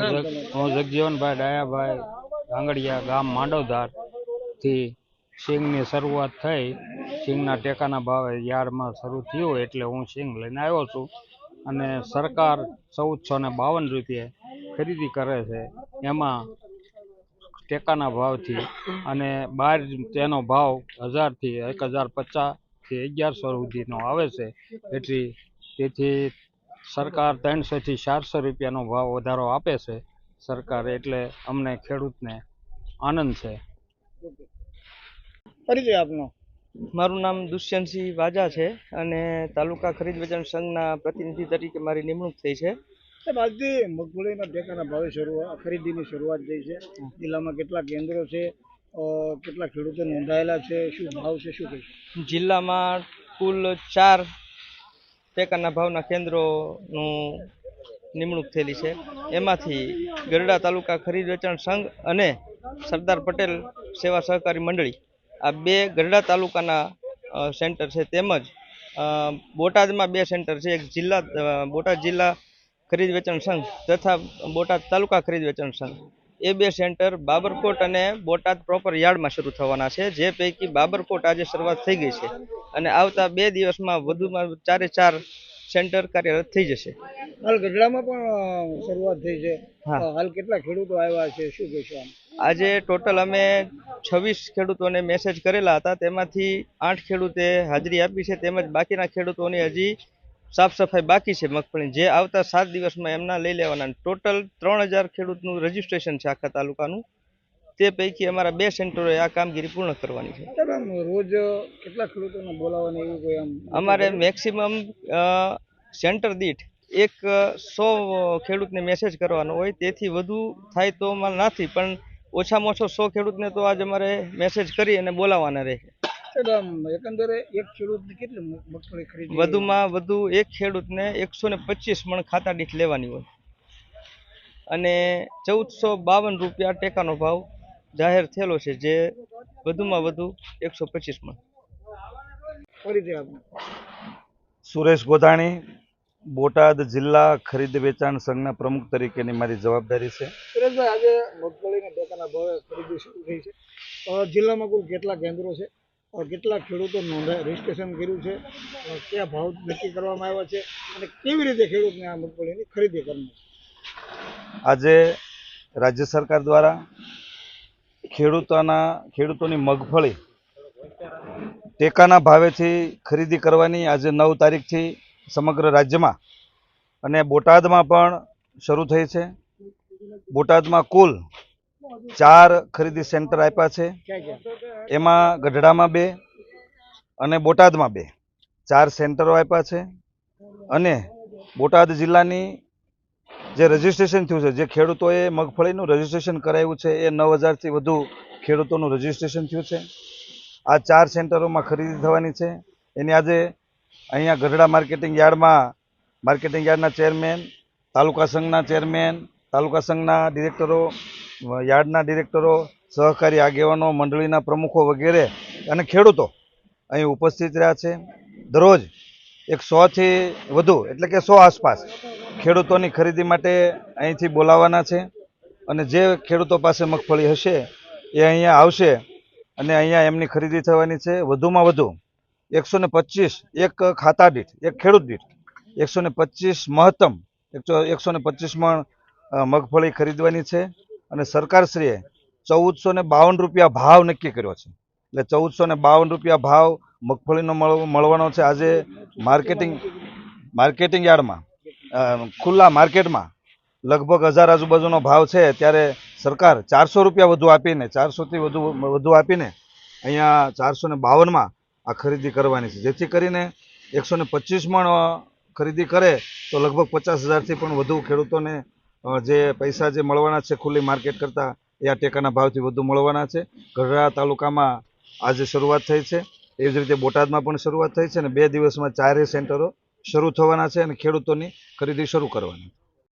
હું જગજીવનભાઈ ડાયાભાઈ આંગડિયા ગામ માંડવધારથી સિંગની શરૂઆત થઈ. સિંગના ટેકાના ભાવે યાર્ડમાં શરૂ થયું એટલે હું સિંગ લઈને આવ્યો છું. અને સરકાર ચૌદસો ને બાવન રૂપિયે ખરીદી કરે છે. એમાં ટેકાના ભાવથી અને બહાર તેનો ભાવ હજારથી એક હજાર પચાસથી અગિયારસો સુધીનો આવે છે. એટલી તેથી સરકાર ત્રણસોથી ચારસો રૂપિયાનો ભાવ વધારો આપે છે. સરકાર એટલે અમને ખેડૂતને આનંદ છે. પરિચય આપનો. મારું નામ દુષ્યંતસિંહ વાજા છે અને તાલુકા ખરીદ વેચાણ સંઘના પ્રતિનિધિ તરીકે મારી નિમણૂક થઈ છે. સાહેબ આજથી મગફળીના ટેકાના ભાવે શરૂઆત ખરીદીની શરૂઆત થઈ છે. જિલ્લામાં કેટલા કેન્દ્રો છે? કેટલા ખેડૂતો નોંધાયેલા છે? શું ભાવ છે? શું કહીશું? જિલ્લામાં કુલ ચાર ટેકાના ભાવના કેન્દ્રોનું નિમણૂક થયેલી છે. એમાંથી ગરડા તાલુકા ખરીદ વેચાણ સંઘ અને સરદાર પટેલ સેવા સહકારી મંડળી આ બે ગરડા તાલુકાના સેન્ટર છે. તેમજ બોટાદમાં બે સેન્ટર છે. એક જિલ્લા બોટાદ જિલ્લા ખરીદ વેચાણ સંઘ તથા બોટાદ તાલુકા ખરીદ વેચાણ સંઘ. એ બે સેન્ટર બાબરકોટ અને બોટાદ પ્રોપર યાર્ડમાં શરૂ થવાના છે. જે પૈકી બાબરકોટ આજે શરૂઆત થઈ ગઈ છે અને આવતા બે દિવસમાં વધુમાં ચારે ચાર સેન્ટર કાર્યરત થઈ જશે. હાલ ગઢડામાં પણ શરૂઆત થઈ છે. હાલ કેટલા ખેડૂતો આવ્યા છે? શું કહીશું આજે ટોટલ અમે છવ્વીસ ખેડૂતોને મેસેજ કરેલા હતા. તેમાંથી આઠ ખેડૂતે હાજરી આપી છે. તેમજ બાકીના ખેડૂતોની હજી સાફ સફાઈ બાકી છે મગફળી જે આવતા સાત દિવસમાં એમના લઈ લેવાના ટોટલ ત્રણ હજાર ખેડૂતનું રજીસ્ટ્રેશન છે આખા તાલુકાનું. તે પૈકી અમારા બે સેન્ટરોએ આ કામગીરી પૂર્ણ કરવાની છે. રોજ કેટલા ખેડૂતોને બોલાવવાની એવું કોઈ અમારે મેક્સિમમ સેન્ટર દીઠ એક સો ખેડૂતને મેસેજ કરવાનો હોય તેથી વધુ થાય તો અમારે નથી પણ ઓછામાં ઓછો સો ખેડૂતને તો આજ અમારે મેસેજ કરી અને બોલાવવાના રહે. આમ એકંદરે એક ખેડૂતની કેટલી મગફળી ખરીદી? વધુમાં વધુ એક ખેડૂતને એકસો ને પચીસ મણ ખાતા દીઠ લેવાની હોય. અને ચૌદસો બાવન રૂપિયા ટેકાનો ભાવ જાહેર થયેલો છે જે વધુમાં વધુ એકસો પચીસ મણ. સુરેશ ગોધાણી બોટાદ જિલ્લા ખરીદ વેચાણ સંઘના પ્રમુખ તરીકેની મારી જવાબદારી છે. સુરેશભાઈ આજે મગફળીના ટેકાના ભાવે ખરીદી શરૂ થઈ છે. જિલ્લામાં કુલ કેટલા કેન્દ્રો છે? અ, કેટલા ખેડૂતો નોંધાય રજીસ્ટ્રેશન કર્યું છે કયા ભાવ નક્કી કરવામાં આવ્યા છે અને કેવી રીતે ખેડૂતને આ મગફળીની ખરીદી કરવી? આજે રાજ્ય સરકાર દ્વારા ખેડૂતોના ખેડૂતોની મગફળી ટેકાના ભાવેથી ખરીદી કરવાની આજે નવ તારીખથી સમગ્ર રાજ્યમાં અને બોટાદમાં પણ શરૂ થઈ છે. બોટાદમાં કુલ ચાર ખરીદી સેન્ટર આપ્યા છે. એમાં ગઢડામાં બે અને બોટાદમાં બે. ચાર સેન્ટરો આપ્યા છે અને બોટાદ જિલ્લાની જે રજીસ્ટ્રેશન થયું છે, જે ખેડૂતોએ મગફળીનું રજીસ્ટ્રેશન કરાવ્યું છે, એ નવ હજારથી વધુ ખેડૂતોનું રજીસ્ટ્રેશન થયું છે. આ ચાર સેન્ટરોમાં ખરીદી થવાની છે. એની આજે અહીંયા ગઢડા માર્કેટિંગ યાર્ડમાં, માર્કેટિંગ યાર્ડના ચેરમેન, તાલુકા સંઘના ચેરમેન, તાલુકા સંઘના ડિરેક્ટરો યાર્ડના ડિરેક્ટરો, સહકારી આગેવાનો, મંડળીના પ્રમુખો વગેરે અને ખેડૂતો અહીં ઉપસ્થિત રહ્યા છે. દરરોજ એક સોથી વધુ, એટલે કે સો આસપાસ ખેડૂતોની ખરીદી માટે અહીંથી બોલાવવાના છે અને જે ખેડૂતો પાસે મગફળી હશે એ અહીંયા આવશે અને અહીંયા એમની ખરીદી થવાની છે. વધુમાં વધુ એકસો પચીસ એક ખાતા દીઠ, એક ખેડૂત દીઠ એકસો પચીસ મહત્તમ, એકસો એકસો ને પચીસ મણ મગફળી ખરીદવાની છે. અને સરકારશ્રીએ ચૌદસો ને બાવન રૂપિયા ભાવ નક્કી કર્યો છે. એટલે ચૌદસો ને બાવન રૂપિયા ભાવ મગફળીનો મળ- મળવાનો છે. આજે માર્કેટિંગ માર્કેટિંગ યાર્ડમાં ખુલ્લા માર્કેટમાં લગભગ હજાર આજુબાજુનો ભાવ છે. ત્યારે સરકાર ચારસો રૂપિયા વધુ આપીને, ચારસોથી વધુ વધુ આપીને અહીંયા ચારસો ને બાવનમાં આ ખરીદી કરવાની છે. જેથી કરીને એકસો ને પચીસ મણ ખરીદી કરે તો લગભગ પચાસ હજારથી પણ વધુ ખેડૂતોને જે પૈસા જે મળવાના છે ખુલ્લી માર્કેટ કરતાં, એ આ ટેકાના ભાવથી વધુ મળવાના છે. ગઢડા તાલુકામાં આજે શરૂઆત થઈ છે. એવી જ રીતે બોટાદમાં પણ શરૂઆત થઈ છે અને બે દિવસમાં ચારે સેન્ટરો શરૂ થવાના છે અને ખેડૂતોની ખરીદી શરૂ કરવાની